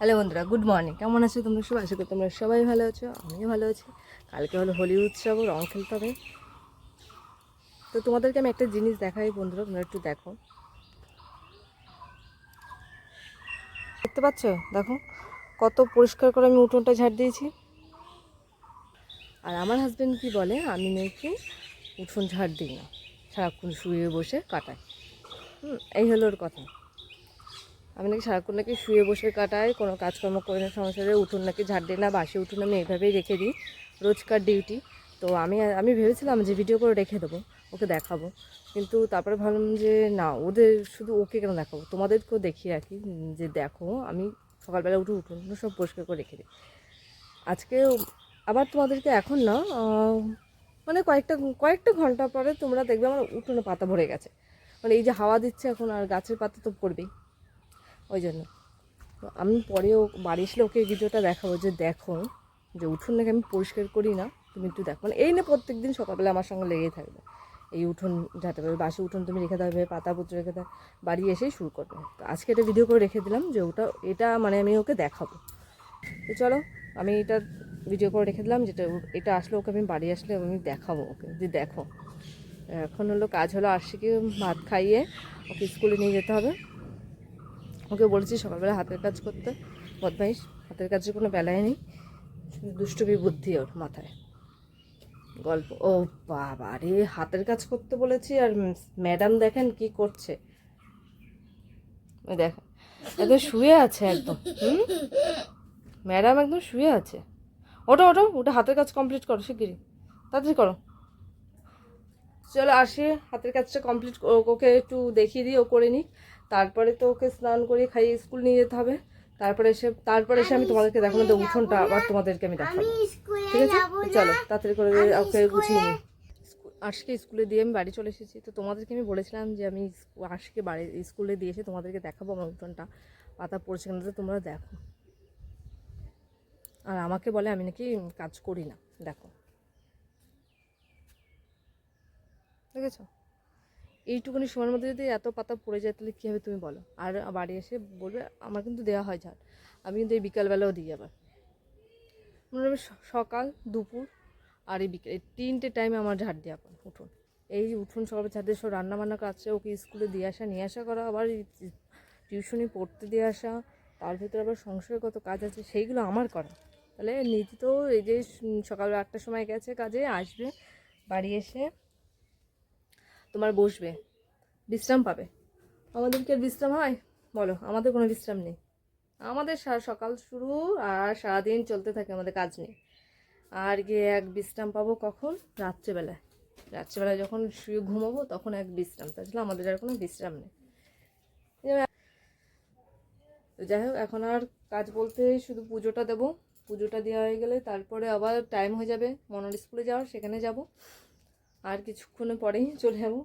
Hello বন্ধুরা good morning কেমন আছো তোমরা সবাই? আশা করি তোমরা সবাই ভালো আছো, আমিও ভালো আছি। কালকে হলো হোলি উৎসব রং খেলতে হবে। তো তোমাদেরকে আমি একটা জিনিস দেখাই বন্ধুরা, তোমরা একটু দেখো। দেখতে পাচ্ছ? দেখো, কত পরিষ্কার করে আমি উঠোনটা ঝাড় দিয়েছি। আর আমার হাজব্যান্ড কি বলে, আমি নাকি উঠোন ঝাড় দিই না, সারাক্ষণ শুয়ে বসে কাটাই। হুম, এই হলো ওর কথা। আমি নাকি সারাক্ষণ নাকি শুয়ে বসে কাটাই, কোনো কাজকর্ম করি না, সংসারে উঠুন নাকি ঝাড় না, বাসে উঠুন আমি এইভাবেই রেখে দিই, রোজকার ডিউটি তো আমি আমি ভেবেছিলাম যে ভিডিও করে রেখে দেবো, ওকে দেখাবো। কিন্তু তারপরে ভাবলাম যে না, ওদের শুধু ওকে কেন দেখাবো? তোমাদেরকেও দেখিয়ে রাখি, যে দেখো, আমি সকালবেলা উঠে উঠোন সব পরিষ্কার করে রেখে দিই। আজকে আবার তোমাদেরকে এখন না মানে কয়েকটা কয়েকটা ঘণ্টা পরে তোমরা দেখবে আমার উঠোনে পাতা ভরে গেছে। মানে এই যে হাওয়া দিচ্ছে এখন, আর গাছের পাতা তো পড়বেই। ওই জন্য। আমি পরেও বাড়ি আসলে ওকে ভিডিওটা দেখাবো যে দেখো, যে উঠোন নাকি আমি পরিষ্কার করি না, তুমি একটু দেখো। মানে এই না প্রত্যেক দিন সকালবেলা আমার সঙ্গে লেগেই থাকবে। এই উঠোন যাতে পারবে বাসি উঠোন তুমি রেখে দেবে, পাতা পুত্র রেখে দেবে, বাড়ি এসেই শুরু করবে। তো আজকে এটা ভিডিও করে রেখে দিলাম যে ওটা, এটা মানে আমি ওকে দেখাবো। তো চলো, আমি এটা ভিডিও করে রেখে দিলাম যেটা ও- এটা আসলে ওকে আমি বাড়ি আসলে আমি দেখাবো ওকে, যে দেখো। এখন হলো কাজ হলো আশিকে ভাত খাইয়ে, ওকে স্কুলে নিয়ে যেতে হবে। ওকে বলেছি সকালবেলা হাতের কাজ করতে। বদমাইশ, হাতের কাজের কোনো বেলায় নেই। শুধু দুষ্টুমি বুদ্ধি ওর মাথায়। গল্প, ও বাবা রে, হাতের কাজ করতে বলেছি আর ম্যাডাম দেখেন কি করছে। ওই দেখেন একদম শুয়ে আছে একদম ম্যাডাম একদম শুয়ে আছে। ওটো ওটো ওটা হাতের কাজ কমপ্লিট করো শিগগিরই। তাড়াতাড়ি করো। চলো আসি, হাতের কাজটা কমপ্লিট ওকে একটু দেখিয়ে দিই, ও করে নিক। তারপরে তো ওকে স্নান করে খাইয়ে স্কুল নিয়ে যেতে হবে। তারপরে এসে তারপরে এসে আমি তোমাদেরকে দেখাবো যে উঠোনটা আবার তোমাদেরকে আমি দেখাবো। ঠিক আছে? চলো তাড়াতাড়ি করে ওকে গুছিয়ে নিই। আজকে স্কুলে দিয়ে আমি বাড়ি চলে এসেছি। তো তোমাদেরকে আমি বলেছিলাম যে আমি আজকে বাড়ি স্কুলে দিয়ে এসে তোমাদেরকে দেখাবো আমার উঠোনটা। পাতা পড়ছে কিনা তো তোমরা দেখো। আর আমাকে বলে আমি নাকি কাজ করি না। দেখো। দেখেছ? এইটুকুনি সময়ের মধ্যে যদি এত পাতা পড়ে যায়, তাহলে কী হবে তুমি বলো? আর বাড়ি এসে বলবে, আমার কিন্তু দেওয়া হয় ঝাড়। আমি কিন্তু এই বিকালবেলাও দিই আবার। মনে সকাল, দুপুর আর এই বিকেল, এই তিনটে টাইমে আমার ঝাড় দেওয়া পড়ে উঠোন। এই উঠোন সকালে দিয়ে সব রান্না বান্না কাছে ওকে স্কুলে দিয়ে আসা, নিয়ে আসা করা, আবার টিউশনি পড়তে দিয়ে আসা, তার ভিতরে আবার সংসারে কত কাজ আছে, সেইগুলো আমার করা। তাহলে নিজে তো এই যে সকাল আটটার সময় গেছে কাজে, আসবে বাড়ি এসে তোমার বসবে। বিশ্রাম পাবে। আমাদের কি আর বিশ্রাম হয়? বলো, আমাদের কোনো বিশ্রাম নেই। আমাদের সারা সকাল শুরু আর সারাদিন চলতে থাকে, আমাদের কাজ নেই। আর গিয়ে এক বিশ্রাম পাবো কখন? রাত্রেবেলায়। রাত্রেবেলায় যখন শুয়ে ঘুমাবো, তখন এক বিশ্রাম। তাছাড়া আমাদের আর কোনো বিশ্রাম নেই। যাই হোক, এখন আর কাজ বলতে শুধু পুজোটা দেবো। পুজোটা দেওয়া হয়ে গেলে তারপরে আবার টাইম হয়ে যাবে। মনোর স্কুলে যাওয়ার, সেখানে যাব। আর কিছুক্ষণে পরেই চলে যাব।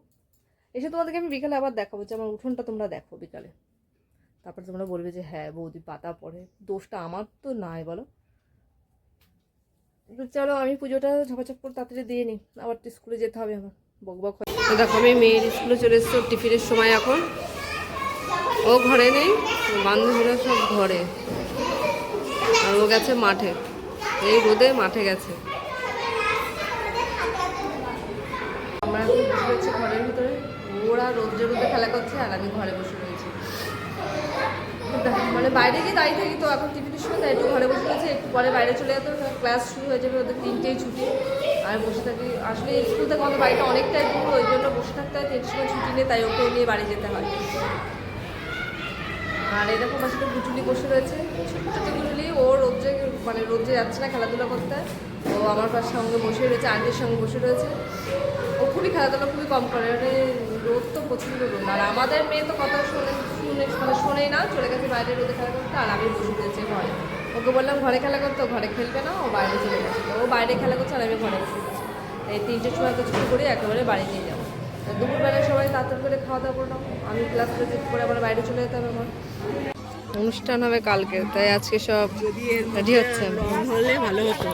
এসে তোমাদেরকে আমি বিকালে আবার দেখাবো যে আমার উঠোনটা তোমরা দেখো বিকালে। তারপর তোমরা বলবে যে হ্যাঁ বৌদি পাতা পড়ে দোষটা আমার তো নাই, বলো। তো চলো, আমি পুজোটা ঝপাঝপ করে তাড়াতাড়ি দিয়ে নিই। আবার তো স্কুলে যেতে হবে আমার বক বক হয়ে- দেখো, আমি মেয়ের স্কুলে চলে এসেছি টিফিনের সময় এখন। ও ঘরে নেই, বান্ধবীরা সব ঘরে। আর ও গেছে মাঠে। এই রোদে মাঠে গেছে আমরা এখন ঘরের ভিতরে ওরা রোদ্রে রোদে খেলা করছে আর আমি ঘরে বসে রয়েছি। মানে বাইরে গিয়ে দাঁড়িয়ে থাকি তো এখন টিভির সময়, তাই একটু ঘরে বসে রয়েছে, একটু পরে বাইরে চলে যেত ক্লাস শুরু হয়ে যাবে, ওদের তিনটেই ছুটি। আর বসে থাকি, আসলে স্কুল থেকে আমাদের বাড়িটা অনেকটাই দূর, ওই জন্য বসে থাকতে হয়, তিনটের সময় ছুটি নেই তাই ওকে নিয়ে বাড়ি যেতে হয়। আর দেখো, পাশে গুটুলি বসে রয়েছে। ছোট্ট গুটুলি, ও রোদ্রে মানে রোদ্রে যাচ্ছে না, খেলাধুলা করতে। ও আমার পাশে সঙ্গে বসে রয়েছে, আন্টির সঙ্গে বসে রয়েছে। খুবই খেলাধুলা খুবই কম করে মানে রোদ তো প্রচণ্ড রোদ। আর আমাদের মেয়ে তো কথা শুনে শুনে মানে শোনেই না, চলে গেছে বাইরে রোদে খেলা করতে, আর আমি বসে রয়েছে ঘরে। ওকে বললাম, ঘরে খেলা করতে? ঘরে খেলবে না, ও বাইরে চলে গেছে। ও বাইরে খেলা করছে, আর আমি ঘরে বসে রয়েছি এই তিনটের সময় তো ছুটি করে একেবারে বাড়ি নিয়ে যাব। দুপুরবেলায় সবাই তাড়াতাড়ি করে খাওয়া দাওয়া করলাম আমি ক্লাস করে আবার বাইরে চলে যেতে হবে আমার। অনুষ্ঠান হবে কালকে তাই আজকে সব রেডি হচ্ছে। হলে ভালো হতো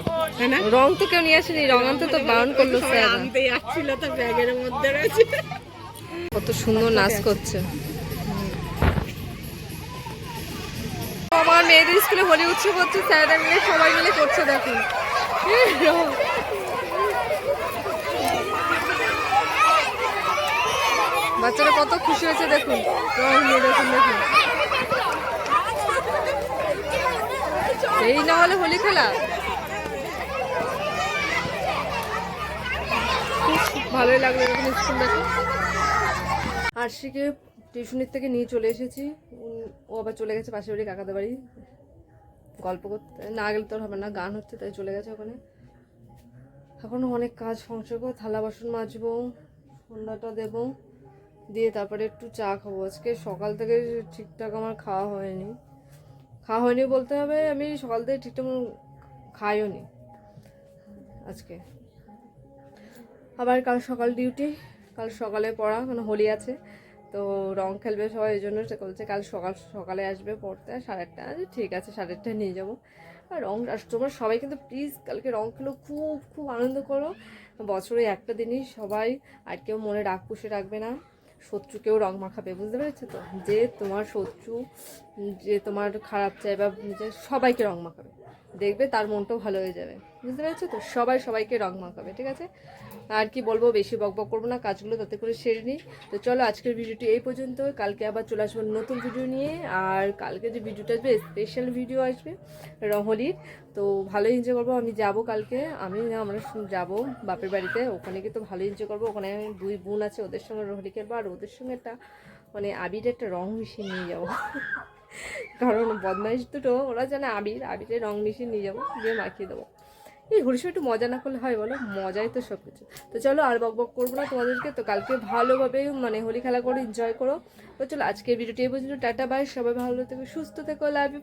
রং তো কেউ নিয়ে আসেনি রং আনতে তো বারণ করল স্যার আনতে যাচ্ছিল তো ব্যাগের মধ্যে রয়েছে। কত সুন্দর নাচ করছে। আমার মেয়েদের স্কুলে হোলি উৎসব হচ্ছে স্যাররা মিলে সবাই মিলে করছে দেখুন বাচ্চারা কত খুশি হয়েছে দেখুন। রং নিয়ে দেখুন দেখুন। এই না হলে হোলি খেলা। ভালোই লাগল এরকম স্কুল দেখে। আরশিকে টিউশনির থেকে নিয়ে চলে এসেছি। ও আবার চলে গেছে পাশের বাড়ি, কাকাদের বাড়ি। গল্প করতে না গেলে তোর হবে না, গান হচ্ছে তাই চলে গেছে ওখানে। এখনও অনেক কাজ সংসার করে, থালা বাসন মাজবো, ঠান্ডাটা দেবো। দিয়ে তারপরে একটু চা খাব। আজকে সকাল থেকে ঠিকঠাক আমার খাওয়া হয়নি। খাওয়া হয়নি বলতে হবে, আমি সকাল থেকে ঠিকঠাক খাইও নি আজকে। আবার কাল সকাল ডিউটি কাল সকালে পড়া মানে হোলি আছে, তো রং খেলবে সবাই, এই জন্য বলছে কাল সকাল, সকালে আসবে পড়তে, সাড়ে আটটা ঠিক আছে, সাড়ে আটটায় নিয়ে যাব। আর রং, আর তোমরা সবাই কিন্তু প্লিজ কালকে রং খেলো, খুব খুব আনন্দ করো। বছরে একটা দিনই সবাই, আর কেউ মনে রাগ পুষে রাখবে না। শত্রুকেও রং মাখাবে, বুঝতে পেরেছ তো? যে তোমার শত্রু, যে তোমার খারাপ চাই বা সবাইকে রং মাখাবে। দেখবে তার মনটাও ভালো হয়ে যাবে। বুঝতে পেরেছ তো? সবাই সবাইকে রং মাখাবে, ঠিক আছে? আর কি বলব, বেশি বক বক করব না, কাজগুলো তাতে করে সেরে নিই। তো চলো, আজকের ভিডিওটি এই পর্যন্ত কালকে আবার চলে আসব নতুন ভিডিও নিয়ে। আর কালকে যে ভিডিওটা আসবে স্পেশাল ভিডিও আসবে রহলির তো ভালো এনজয় করব। আমি যাব কালকে। আমি আমরা যাব বাপের বাড়িতে। ওখানে গিয়ে তো ভালোই এনজয় করব। ওখানে দুই বোন আছে, ওদের সঙ্গে রহলি খেলব। আর ওদের সঙ্গে একটা মানে আবির একটা রং মিশিয়ে নিয়ে যাব। কারণ বদমাইশ দুটো, ওরা জানে আবির আবিরে রং মিশিয়ে নিয়ে যাব, দিয়ে মাখিয়ে দেবো। এই হরিশ একটু মজা না করলে হয় বলো? মজাই তো সব কিছু তো চলো আর বক বক করব না তোমাদেরকে, তো কালকে ভালোভাবে মানে হোলি খেলা করে এনজয় করো। তো চলো আজকে ভিডিওটি এই পর্যন্ত, টাটা বাই সবাই ভালো থেকো, সুস্থ থেকো লাভ ইউ